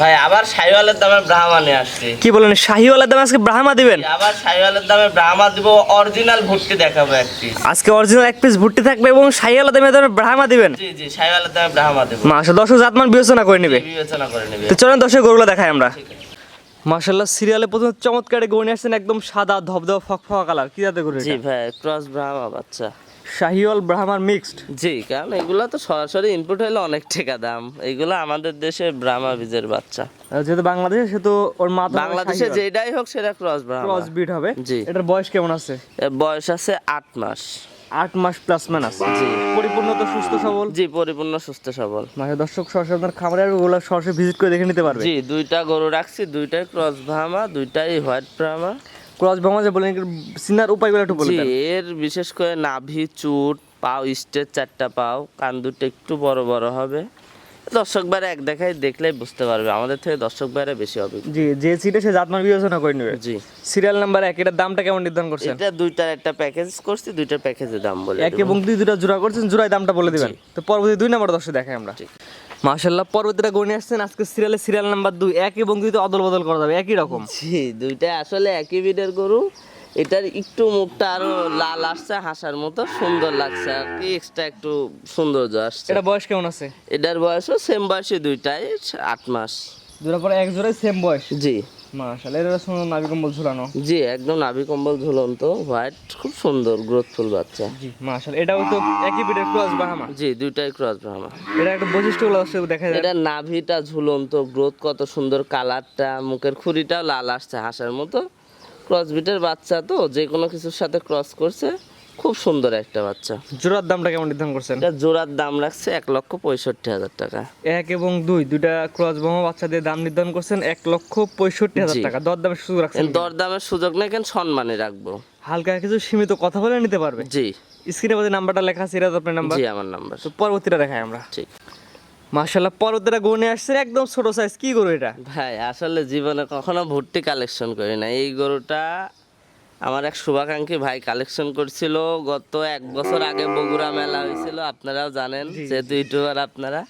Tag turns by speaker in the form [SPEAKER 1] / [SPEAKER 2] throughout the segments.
[SPEAKER 1] ভাই আবার শাহিওয়ালের দামে ব্রাহ্মা নিয়ে আসছি।
[SPEAKER 2] কি বলেন শাহিওয়ালার দামে আজকে ব্রাহ্মা দিবেন?
[SPEAKER 1] আবার শাহিওয়ালের দামে ব্রাহ্মা দিব অরিজিনাল ভুট্টি দেখাবো একটি
[SPEAKER 2] আজকে অরিজিনাল এক পিস ভুট্টি থাকবে এবং শাহিওয়ালা দামে দামে ব্রাহ্মা দিবেন?
[SPEAKER 1] জি জি শাহিওয়ালের দামে ব্রাহ্মা দেবো।
[SPEAKER 2] মাসা জাতমান বিবেচনা করে নেবে।
[SPEAKER 1] বিবেচনা করে নেবে।
[SPEAKER 2] তো চলেন দর্শক গরুগুলো দেখাই আমরা। মাশাল্লাহ সিরিয়ালে প্রথম চমৎকার গরু নিয়ে আসছেন একদম সাদা ধবধব ফকফকা কালার। কি জাতের গরু
[SPEAKER 1] জি ভাই ক্রস ব্রাহ্মা বাচ্চা।
[SPEAKER 2] শাহিওয়াল ব্রাহ্মার মিক্সড
[SPEAKER 1] জি কারণ এগুলো তো সরাসরি ইনপুট হলে অনেক টাকা দাম। এগুলো আমাদের দেশে ব্রাহ্মা বীজের বাচ্চা।
[SPEAKER 2] যেহেতু বাংলাদেশে সে তো ওর মা
[SPEAKER 1] বাংলাদেশে যেটাই হোক সেটা ক্রস ব্রাহ্মা।
[SPEAKER 2] ক্রস বিট হবে।
[SPEAKER 1] জি।
[SPEAKER 2] এটার বয়স কেমন আছে?
[SPEAKER 1] বয়স আছে আট মাস।
[SPEAKER 2] আট মাস প্লাস মাইনাস
[SPEAKER 1] জি।
[SPEAKER 2] পরিপূর্ণ তো সুস্থ সবল?
[SPEAKER 1] জি পরিপূর্ণ সুস্থ সবল।
[SPEAKER 2] মানে দর্শক সরাসরি আপনার খামারে আর ওগুলো সরাসরি ভিজিট করে দেখে নিতে পারবে।
[SPEAKER 1] জি দুইটা গরু রাখছি দুইটাই ক্রস ব্রাহ্মা দুইটাই হোয়াইট ব্রাহ্মা।
[SPEAKER 2] ক্রস ভাঙা যে বলেন সিনার উপায়গুলো একটু
[SPEAKER 1] এর বিশেষ করে নাভি চুট পাও স্টেজ চারটা পাও কান দুটো একটু বড় বড় হবে। দর্শক বাইরে এক দেখায় দেখলেই বুঝতে পারবে আমাদের থেকে দর্শক বাইরে বেশি হবে।
[SPEAKER 2] জি যে সিটে সে জাতমান বিবেচনা করে নেবে।
[SPEAKER 1] জি।
[SPEAKER 2] সিরিয়াল নাম্বার এক এটার দামটা কেমন নির্ধারণ করছেন?
[SPEAKER 1] এটা দুইটার একটা প্যাকেজ করছি দুইটার প্যাকেজের দাম বলে
[SPEAKER 2] এক এবং দুই দুটা জোড়া করছেন জোড়ায় দামটা বলে দিবেন। তো পরবর্তী দুই নাম্বার দর্শক দেখাই আমরা। মাশাল্লাহ পরবর্তীটা গণে আসছেন আজকে সিরিয়ালে সিরিয়াল নাম্বার দুই। একই বঙ্গিতে অদল বদল করা যাবে একই রকম।
[SPEAKER 1] জি দুইটা আসলে একই বিডের গরু। এটার একটু মুখটা আরও লাল আসছে হাসার মতো সুন্দর লাগছে আর কি এক্সট্রা একটু সৌন্দর্য আসছে।
[SPEAKER 2] এটা বয়স কেমন আছে?
[SPEAKER 1] এটার বয়সও সেম বয়সে দুইটাই আট মাস।
[SPEAKER 2] দুটার পরে এক জোড়ায় সেম বয়স।
[SPEAKER 1] জি।
[SPEAKER 2] মাশাল্লাহ এটা সুন্দর নাভি কম্বল ঝুলানো।
[SPEAKER 1] জি একদম নাভি কম্বল ঝুলন্ত হোয়াইট খুব সুন্দর গ্রোথফুল বাচ্চা।
[SPEAKER 2] জি মাশাল্লাহ এটাও তো একই বিটের ক্রস বাহামা।
[SPEAKER 1] জি দুইটাই ক্রস ব্রাহ্মা
[SPEAKER 2] এটা একটা বৈশিষ্ট্যগুলো দর্শক দেখা যায়।
[SPEAKER 1] এটা নাভিটা ঝুলন্ত গ্রোথ কত সুন্দর কালারটা মুখের খুঁড়িটাও লাল আসছে হাসার মতো। ক্রস বিটের বাচ্চা তো যে কোনো কিছুর সাথে ক্রস করছে। খুব সুন্দর একটা বাচ্চা।
[SPEAKER 2] জোড়ার দামটা কেমন নির্ধারণ করছেন?
[SPEAKER 1] এটা জোড়ার দাম রাখছে এক লক্ষ পঁয়ষট্টি হাজার টাকা।
[SPEAKER 2] এক এবং দুই দুইটা ক্রস বাহামা বাচ্চাদের দাম নির্ধারণ করছেন এক লক্ষ পঁয়ষট্টি হাজার টাকা। দর দামের সুযোগ রাখছেন
[SPEAKER 1] দরদামের সুযোগ নেই কেন সম্মানে রাখব।
[SPEAKER 2] হালকা কিছু সীমিত কথা বলে নিতে পারবে?
[SPEAKER 1] জি।
[SPEAKER 2] স্ক্রিনে মধ্যে নাম্বারটা লেখা আছে এটা আপনার নাম্বার।
[SPEAKER 1] জি আমার নাম্বার।
[SPEAKER 2] তো পরবর্তীটা দেখাই আমরা।
[SPEAKER 1] ঠিক।
[SPEAKER 2] মাশাল্লাহ পরবর্তীটা গনে আসছে একদম ছোট সাইজ কি গরু এটা?
[SPEAKER 1] ভাই আসলে জীবনে কখনো ভর্তি কালেকশন করি না এই গরুটা আমার এক শুভাকাঙ্ক্ষী ভাই কালেকশন করছিল। গত এক বছর আগে বগুড়া মেলা হয়েছিল আপনারাও জানেন যেহেতু ইউটিউবার আপনারা।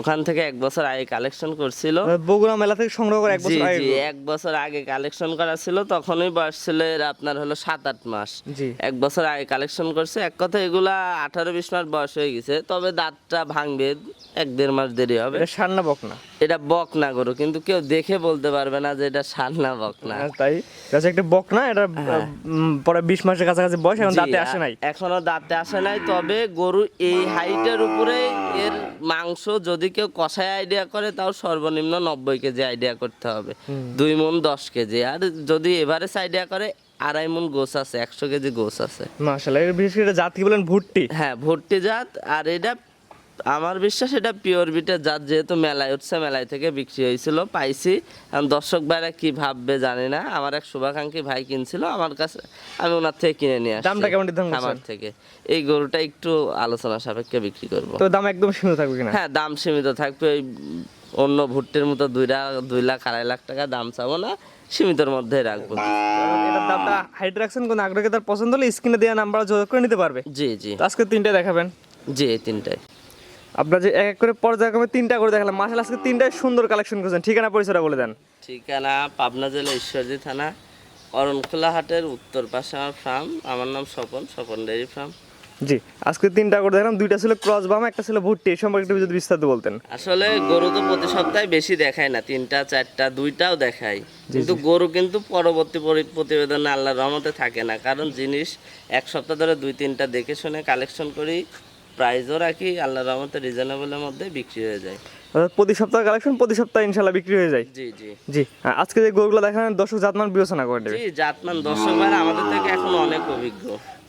[SPEAKER 1] ওখান থেকে এক বছর আগে কালেকশন করছিল।
[SPEAKER 2] বগুড়া মেলা থেকে সংগ্রহ করে এক বছর আগে
[SPEAKER 1] জি এক বছর আগে কালেকশন করা ছিল তখনই বয়স ছিল এর আপনার হলো সাত আট মাস।
[SPEAKER 2] জি।
[SPEAKER 1] এক বছর আগে কালেকশন করছে এক কথা এগুলা আঠারো বিশ মাস বয়স হয়ে গেছে তবে দাঁতটা ভাঙবে এক দেড় মাস দেরি হবে।
[SPEAKER 2] এটা সার না বক না?
[SPEAKER 1] এটা বক না গরু কিন্তু কেউ দেখে বলতে পারবে না যে এটা সার না বক না।
[SPEAKER 2] তাই। এটা একটা বক না? এটা পরে বিশ মাসের কাছাকাছি বয়স এখন দাঁতে আসে নাই।
[SPEAKER 1] এখনও দাঁতে আসে নাই তবে গরু এই হাইটের উপরে এর মাংস যদি কেউ কষায় আইডিয়া করে তাও সর্বনিম্ন নব্বই কেজি আইডিয়া করতে হবে। দুই মন দশ কেজি। আর যদি এভারেজ আইডিয়া করে আড়াই মন গোস আছে একশো কেজি গোস আছে।
[SPEAKER 2] মাসাল্লাহ এর বিশেষ করে জাত কি বলেন? ভুট্টি?
[SPEAKER 1] হ্যাঁ ভুট্টি জাত। আর এটা আমার বিশ্বাস এটা পিওর বিটের জাত যেহেতু মেলায় উঠছে মেলায় থেকে বিক্রি হয়েছিল পাইছি। এখন দর্শক ভাইরা কি ভাববে জানি না। আমার এক শুভাকাঙ্ক্ষী ভাই কিনছিল আমার কাছে আমি ওনার থেকে কিনে নিয়ে আসছি
[SPEAKER 2] দামটা কেমন নির্ধারণ
[SPEAKER 1] আমার থেকে। এই গরুটা একটু আলোচনা সাপেক্ষে বিক্রি করব।
[SPEAKER 2] তো দাম একদম সীমিত থাকবে কিনা?
[SPEAKER 1] হ্যাঁ দাম সীমিত থাকবে। ওই অন্য ভুট্টির মতো দুই লাখ দুই লাখ আড়াই লাখ টাকা দাম চাবো না সীমিতর মধ্যে রাখব।
[SPEAKER 2] দামটা হাইট রাখছেন কোন আগ্রহে তার পছন্দ হলে স্ক্রিনে দেওয়া নাম্বার যোগাযোগ করে নিতে পারবে।
[SPEAKER 1] জি জি।
[SPEAKER 2] আজকে তিনটে দেখাবেন।
[SPEAKER 1] জি এই তিনটাই
[SPEAKER 2] আপনার যে এক এক করে পর্যায়ক্রমে তিনটা করে দেখালাম মাসাল আজকে তিনটাই সুন্দর কালেকশন করেছেন। ঠিকানা পরিচয়টা বলে দেন।
[SPEAKER 1] ঠিকানা পাবনা জেলা ঈশ্বরদী থানা অরণখোলা হাটের উত্তর পাশে আমার ফার্ম আমার নাম স্বপন স্বপন ডেয়ারি ফার্ম
[SPEAKER 2] জি আজকে তিনটা করে দেখলাম দুইটা ছিল ক্রস বাম একটা ছিল ভুট্টি এই সম্পর্কে একটু যদি বিস্তারিত বলতেন।
[SPEAKER 1] আসলে গরু তো প্রতি সপ্তাহে বেশি দেখায় না তিনটা চারটা দুইটাও দেখায়। কিন্তু গরু কিন্তু পরবর্তী পরি- প্রতিবেদনে আল্লাহর রহমতে থাকে না কারণ জিনিস এক সপ্তাহ ধরে দুই তিনটা দেখে শুনে কালেকশন করি প্রাইজও রাখি আল্লাহর রহমতে রিজনেবলের মধ্যে বিক্রি হয়ে যায়।
[SPEAKER 2] প্রতি সপ্তাহে কালেকশন প্রতি সপ্তাহে ইনশাল্লাহ বিক্রি হয়ে যায়।
[SPEAKER 1] জি জি।
[SPEAKER 2] জি আজকে যে গরুগুলো দেখান দর্শক জাতমান বিবেচনা করে দেবে
[SPEAKER 1] জি জাতমান আমাদের থেকে এখন অনেক অভিজ্ঞ।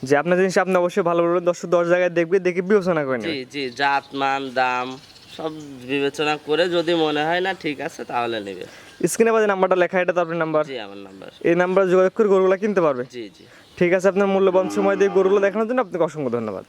[SPEAKER 2] যে আপনার জিনিস আপনি অবশ্যই ভালো বলবেন দর্শক দশ জায়গায় দেখবে দেখে বিবেচনা করে
[SPEAKER 1] জি জি জাত মান দাম সব বিবেচনা করে যদি মনে হয় না ঠিক আছে তাহলে নেবে।
[SPEAKER 2] স্ক্রিনে বাজে নাম্বারটা লেখা এটা তো আপনার নাম্বার।
[SPEAKER 1] জি আমার নাম্বার।
[SPEAKER 2] এই নাম্বার যোগাযোগ করে গরুগুলো কিনতে পারবে।
[SPEAKER 1] জি জি।
[SPEAKER 2] ঠিক আছে আপনার মূল্যবান সময় দিয়ে গরুগুলো দেখানোর জন্য আপনাকে অসংখ্য ধন্যবাদ।